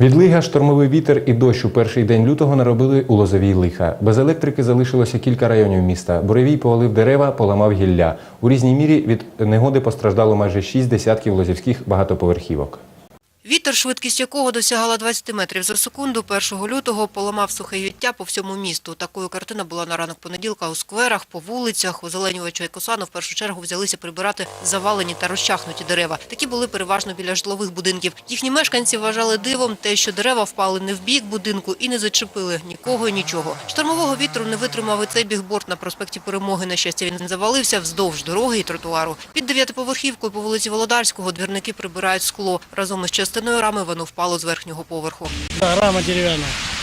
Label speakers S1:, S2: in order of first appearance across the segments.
S1: Відлига, штормовий вітер і дощ у перший день лютого наробили у Лозовій лиха. Без електрики залишилося кілька районів міста. Буревій повалив дерева, поламав гілля. У різній мірі від негоди постраждало майже шість десятків лозівських багатоповерхівок.
S2: Вітер, швидкість якого досягала 20 метрів за секунду, 1 лютого поламав сухе віття по всьому місту. Такою картина була на ранок понеділка у скверах, по вулицях. Озеленювача і Косану в першу чергу взялися прибирати завалені та розчахнуті дерева. Такі були переважно біля житлових будинків. Їхні мешканці вважали дивом те, що дерева впали не в бік будинку і не зачепили нікого і нічого. Штормового вітру не витримав і цей бігборд на проспекті Перемоги. На щастя, він завалився вздовж дороги і тротуару. Під дев'ятиповерхівкою по вулиці Володарського двірники прибирають скло. Разом із частиною рами воно впало з верхнього поверху.
S3: Рама деревянная.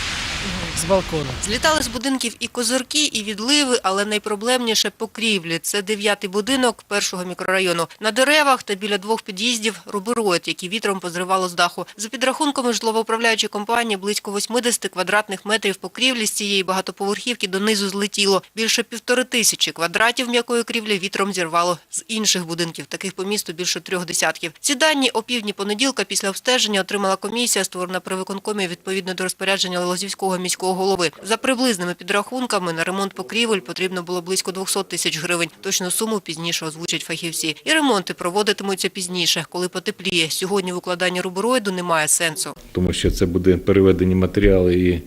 S3: С балкона.
S2: Злітали з будинків і козирки, і відливи, але найпроблемніше покрівлі. Це дев'ятий будинок першого мікрорайону. На деревах та біля двох під'їздів рубероїд, які вітром позривало з даху. За підрахунками житлово-управляючої компанії, близько 80 квадратних метрів покрівлі з цієї багатоповерхівки донизу злетіло. Більше півтори тисячі квадратів м'якої крівлі вітром зірвало з інших будинків. Таких по місту більше трьох десятків. Ці дані о півдні понеділка після обстеження отримала комісія, створена при виконкомі відповідно до розпорядження Лозівського міського голови. За приблизними підрахунками на ремонт покрівель потрібно було близько 200 тисяч гривень. Точну суму пізніше озвучать фахівці. І ремонти проводитимуться пізніше, коли потепліє. Сьогодні в укладанні рубероїду немає сенсу.
S4: тому що це буде переведені матеріали і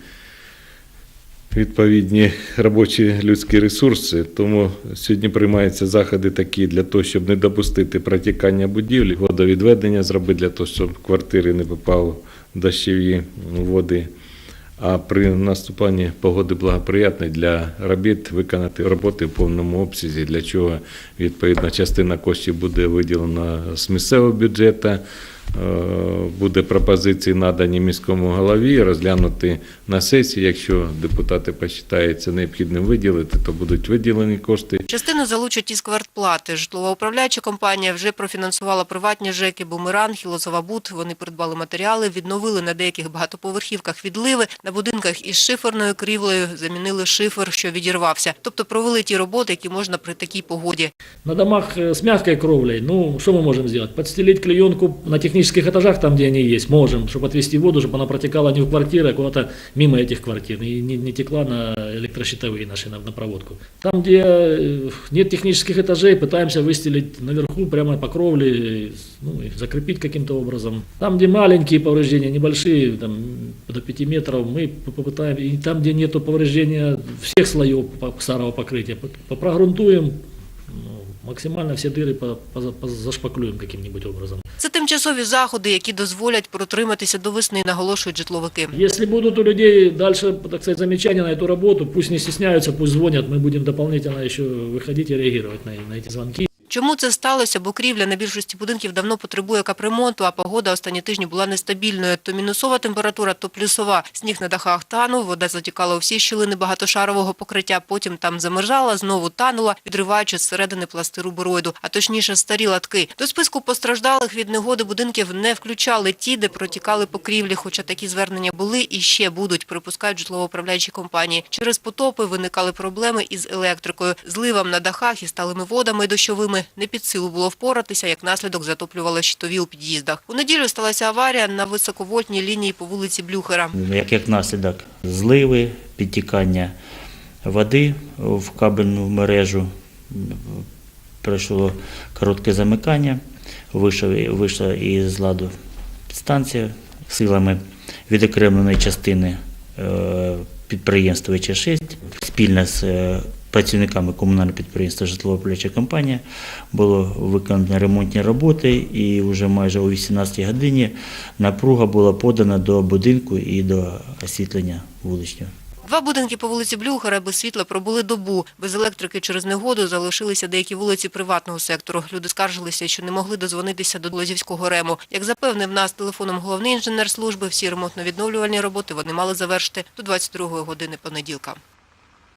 S4: відповідні робочі людські ресурси. Тому сьогодні приймаються заходи такі для того, щоб не допустити протікання будівлі, водовідведення зробити для того, щоб квартири не попало дощові води. А при наступанні погоди благоприятної для робіт виконати роботи в повному обсязі, для чого відповідна частина коштів буде виділена з місцевого бюджету. Е, Буде пропозиції надані міському голові, розглянути на сесії. Якщо депутати посчитаються необхідним виділити, то будуть виділені кошти.
S2: Частину залучать із квартплати. Житлово-управляюча компанія вже профінансувала приватні ЖЕКи «Бумеранг» і «Лозова-Буд». Вони придбали матеріали, відновили на деяких багатоповерхівках відливи, на будинках із шиферною крівлею замінили шифер, що відірвався. Тобто провели ті роботи, які можна при такій погоді.
S3: На домах э, с мягкой кровлей, ну, что мы можем сделать? Подстелить клеенку на технических этажах, там, где они есть, можем, чтобы отвести воду, чтобы она протекала не в квартиры, а куда-то мимо этих квартир, и не, не текла на электрощитовые наши, на, на проводку. Там, где э, нет технических этажей, пытаемся выстелить наверху, прямо по кровле, ну, и закрепить каким-то образом. Там, где маленькие повреждения, небольшие, там, до 5 метров, мы попытаем, и там, где нет повреждения всех слоев старого покрытия, по- попрогрунтуем, ну, максимально все дыры позашпаклюем каким-нибудь образом.
S2: Це тимчасові заходи, які дозволять протриматися до весни, наголошують житловики.
S3: Если будут у людей дальше, так сказать, замечания на эту работу, пусть не стесняются, пусть звонят, мы будем дополнительно еще выходить и реагировать на, на эти звонки.
S2: Чому це сталося? Бо крівля на більшості будинків давно потребує капремонту, а погода останні тижні була нестабільною. То мінусова температура, то плюсова. Сніг на дахах танув, вода затікала у всі щілини багатошарового покриття, потім там замерзала, знову танула, відриваючи зсередини пласти рубероїду, а точніше старі латки. До списку постраждалих від негоди будинків не включали ті, де протікали покрівлі, хоча такі звернення були і ще будуть, припускають житлово-управляючі компанії. Через потопи виникали проблеми із електрикою, зливам на дахах і сталими водами дощовими. Не під силу було впоратися, як наслідок затоплювали щитові у під'їздах. У неділю сталася аварія на високовольтній лінії по вулиці Блюхера.
S5: як, як наслідок зливи, підтікання води в кабельну мережу, пройшло коротке замикання, вийшла із ладу підстанція силами відокремленої частини е, підприємства ВЧ6 спільно з е, працівниками комунального підприємства житлово-управляюча компанія було виконано ремонтні роботи і вже майже о 18 годині напруга була подана до будинку і до освітлення вуличного.
S2: Два будинки по вулиці Блюхера без світла пробули добу. Без електрики через негоду залишилися деякі вулиці приватного сектору. Люди скаржилися, що не могли дозвонитися до Лозівського рему. Як запевнив нас телефоном головний інженер служби, всі ремонтно-відновлювальні роботи вони мали завершити до 22 години понеділка.